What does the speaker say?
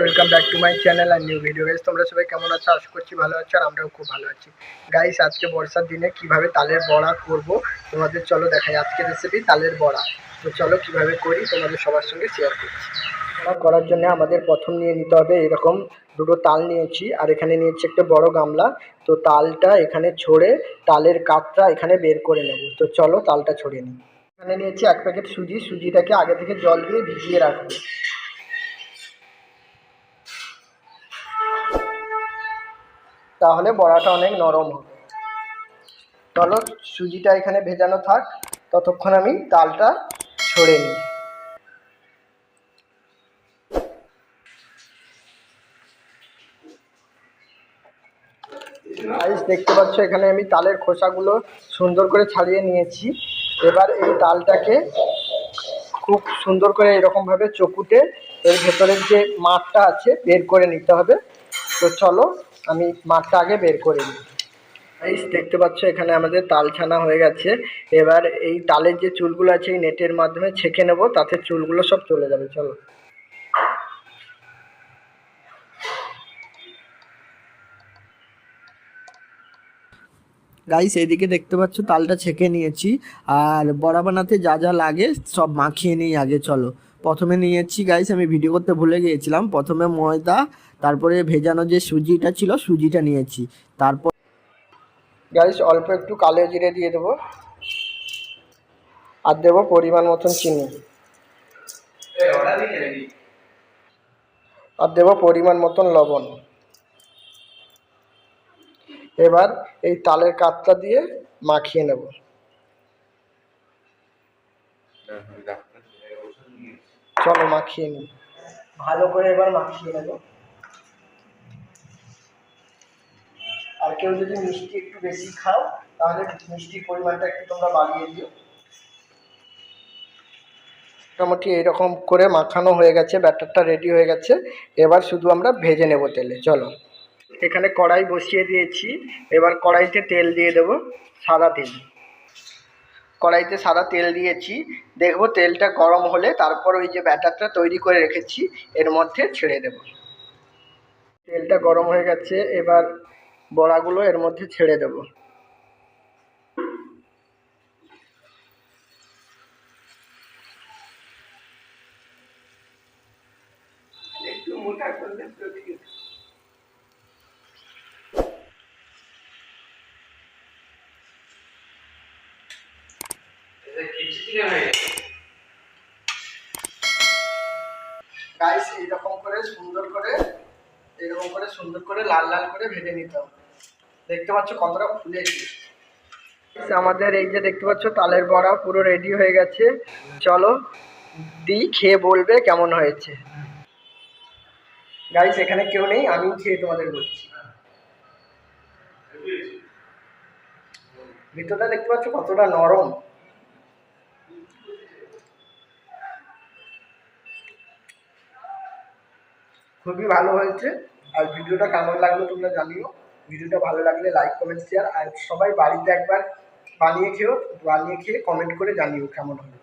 Welcome back to my channel R new video guys তোমরা সবাই কেমন আছো? আশা করছি ভালো আছো আর আমরাও খুব ভালো আছি। গাইস আজকে বর্ষার দিনে কীভাবে তালের বড়া করব? তোমাদের চলো দেখাই আজকে রেসিপি তালের বড়া। তো চলো কীভাবে করি, তোমাদের সবার সঙ্গে শেয়ার করছি। বড়া করার জন্য আমাদের প্রথম নিয়ে নিতে হবে এরকম দুটো তাল নিয়েছি, আর এখানে নিয়েছি একটা বড় গামলা। তো তালটা এখানে ছড়ে তালের কাঠটা এখানে বের করে নেব। তো চলো তালটা ছড়িয়ে নিই। এখানে নিয়েছি এক প্যাকেট সুজি। সুজিটাকে আগে থেকে জল দিয়ে ভিজিয়ে রাখব। তাহলে বড়াটা অনেক নরম হবে। চলো সুজিটা এখানে ভেজানো থাক, ততক্ষণ আমি তালটা ছড়ে নিই। আইস দেখতে পাচ্ছ, এখানে আমি তালের খোসাগুলো সুন্দর করে ছাড়িয়ে নিয়েছি। এবার এই তালটাকে খুব সুন্দর করে এরকমভাবে চকুটে এর ভেতরের যে মাঠটা আছে, বের করে নিতে হবে। তো চলো আমি মাঠটা আগে বের করে নিই। দেখতে পাচ্ছ এখানে আমাদের তাল ছানা হয়ে গেছে। এবার এই তালের যে চুলগুলো আছে এই নেটের মাধ্যমে ছেঁকে নেব, তাতে চুলগুলো সব চলে যাবে, চলো। গাইস এদিকে দেখতে পাচ্ছ তালটা ছেঁকে নিয়েছি। আর বড়া বানাতে যা যা লাগে সব মাখিয়ে নিই আগে, চলো। প্রথমে নিয়েছি গাইস আমি ভিডিও করতে ভুলে গিয়েছিলাম। প্রথমে ময়দা তারপরে ভেজানো যে সুজিটা ছিল সুজিটা নিয়েছি। তারপর গাইস অল্প একটু কালো জিরে দিয়ে দেবো। আর দেবো পরিমাণ মতন চিনি। আর দেবো পরিমাণ মতন লবণ। এবার এই তালের কাতটা দিয়ে মাখিয়ে নেব। চলো মাখিয়ে নিই। ভালো করে এবার মাখিয়ে নেব। আর কেউ যদি মিষ্টি একটু বেশি খাও তাহলে মিষ্টির পরিমাণটা একটু তোমরা বাড়িয়ে দিও। মোটামুটি এইরকম করে মাখানো হয়ে গেছে ব্যাটারটা রেডি হয়ে গেছে। এবার শুধু আমরা ভেজে নেব তেলে চলো। এখানে কড়াই বসিয়ে দিয়েছি এবার কড়াইতে তেল দিয়ে দেব সাদা তেল। কড়াইতে সাদা তেল দিয়েছি। দেখব তেলটা গরম হলে তারপর ওই যে ব্যাটারটা তৈরি করে রেখেছি, এর মধ্যে ছেড়ে দেব। তেলটা গরম হয়ে গেছে, এবার বড়াগুলো এর মধ্যে ছেড়ে দেব একটু মোটা করলে তো ঠিক আছে। গাইস এইরকম করে সুন্দর করে এরকম করে সুন্দর করে লাল লাল করে ভেজে দেখতে পাচ্ছ কতটা আমাদের এই যে দেখতে পাচ্ছ তালের বড়া পুরো রেডি হয়ে গেছে। চলো দিই খেয়ে বলবে কেমন হয়েছে। গাইস এখানে কেউ নেই, আমি খেয়ে তোমাদের বলছি। ভিতরটা দেখতে পাচ্ছ কতটা নরম। খুবই ভালো হয়েছে। আর ভিডিওটা কেমন লাগল তোমরা জানিও। ভিডিওটা ভালো লাগলে লাইক কমেন্ট শেয়ার আর সবাই বাড়িতে একবার বানিয়ে খেয়েও বানিয়ে খেয়ে কমেন্ট করে জানিও কেমন হলো।